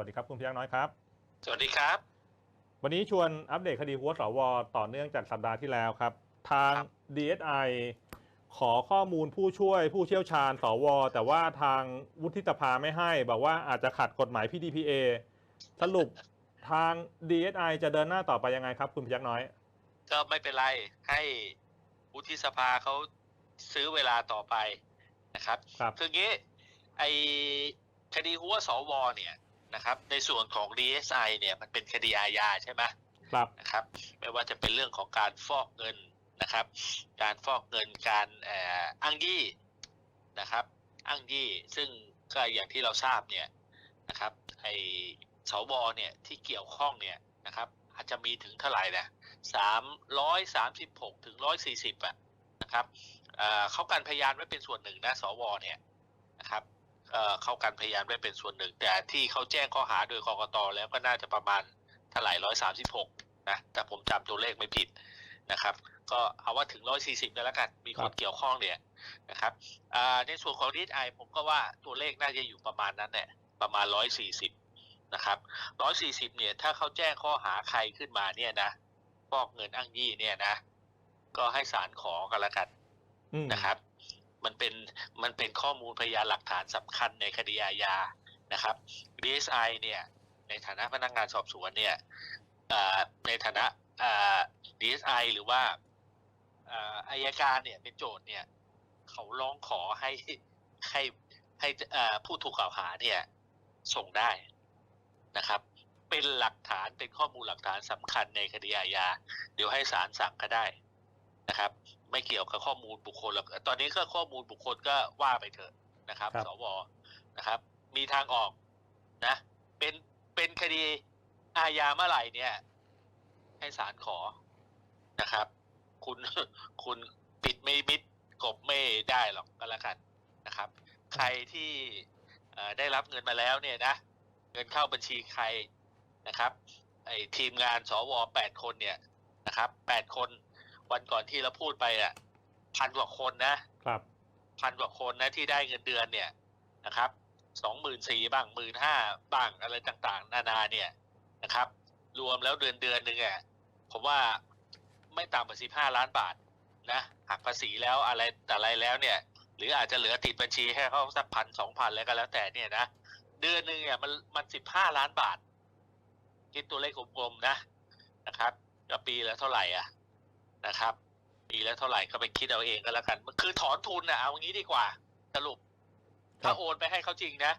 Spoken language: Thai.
วัสดีครับคุณพยักน้อยครับ สวัสดีครับ วันนี้ชวนอัปเดตคดีหัวสวต่อเนื่องจากสัปดาห์ที่แล้วครับ ทางครับ DSI ขอข้อมูลผู้ช่วยผู้เชี่ยวชาญสว แต่ว่าทางวุฒิสภาไม่ให้ บอกว่าอาจจะขัดกฎหมาย PDPA สรุปทาง DSI จะเดินหน้าต่อไปยังไงครับ คุณพยักน้อย ก็ไม่เป็นไรให้วุฒิสภาเขาซื้อเวลาต่อไปนะครับครับคืองี้ไอคดีหัวสวเนี่ย นะครับ ในส่วนของ DSI เนี่ยมันเป็นคดีอาญาใช่ไหมครับนะครับ ไม่ว่าจะเป็นเรื่องของการฟอกเงินนะครับ การฟอกเงินการเอ่ออ้างยี่นะครับอ้างยี่ซึ่งก็อย่างที่เราทราบเนี่ยนะครับไอสวเนี่ยที่เกี่ยวข้องเนี่ยนะครับ อาจจะมีถึงเท่าไหร่นะสามร้อยสามสิบหกถึงร้อยสี่สิบอะนะครับเอ่อเขากันพยานไว้เป็นส่วนหนึ่งนะสวเนี่ยนะครับ เอ่อเขากันพยานไว้เป็นส่วนหนึ่ง แต่ที่เขาแจ้งข้อหาโดยกกตแล้วก็น่าจะประมาณเท่าไหร่ร้อยสามสิบหกนะแต่ผมจำตัวเลขไม่ผิดนะครับ ก็เอาว่าถึงร้อยสี่สิบแล้วกันมีคครันบเกี่ยวข้องเนี่ยนะครับอ่าในส่วนของดีไอผมก็ว่าตัวเลขน่าจะอยู่ประมาณนั้นแหละประมาณร้อยสี่สิบนะครับร้อยสี่สิบเนี่ยถ้าเขาแจ้งข้อหาใครขึ้นมาเนี่ยนะฟอกเงินอ้างยี่เนี่ยนะ ก็ให้ศาลขอกันละกันอืมนะครับ มันเป็นมันเป็นข้อมูลพยานหลักฐานสำคัญในคดีอาญานะครับ DSI เนี่ยในฐานะพนักงานสอบสวนเนี่ยในฐานะ DSI หรือว่าอายการเนี่ยเป็นโจทย์เนี่ยเขาร้องขอให้ให้ให้ผู้ถูกกล่าวหาเนี่ยส่งได้นะครับ เป็นหลักฐานเป็นข้อมูลหลักฐานสำคัญในคดีอาญาเดี๋ยวให้ศาลสั่งก็ได้ นะครับ ไม่เกี่ยวกับข้อมูลบุคคลหรอกตอนนี้ก็ข้อมูลบุคคลก็ว่าไปเถอะนะครับครับสวนะครับ มีทางออกนะ เป็นเป็นคดีอาญาเมื่อไหร่เนี่ย ให้ศาลขอนะครับ คุณคุณปิดไม่มิดกบไม่ได้หรอกก็แล้วกันนะครับ ใครที่เอ่อได้รับเงินมาแล้วเนี่ยนะเงินเข้าบัญชีใครนะครับไอ้ทีมงานสวแปดคนเนี่ยนะครับแปดคน วันก่อนที่เราพูดไปอะพันกว่าคนนะครับพันกว่าคนนะที่ได้เงินเดือนเนี่ยนะครับสองหมื่นสี่บ้างหมื่นห้าบ้างอะไรต่างๆ นานาเนี่ยนะครับ รวมแล้วเดือนเดือนหนึ่งอะผมว่าไม่ต่ำกว่าสิบห้าล้านบาทนะหักภาษีแล้วอะไรแต่อะไรแล้วเนี่ย หรืออาจจะเหลือติดบัญชีให้เขาสักพันสองพันแล้วก็แล้วแต่เนี่ยนะเดือนหนึ่งเนี่ยมันมันสิบห้าล้านบาทคิดตัวเลขกลมๆนะนะครับก็ปีละเท่าไหร่อะ นะครับ ปีละเท่าไหร่ก็ไปคิดเอาเองก็แล้วกันมันคือถอนทุนนะเอางี้ดีกว่า สรุปครัถ้าบโอนไปให้เขาจริงนะ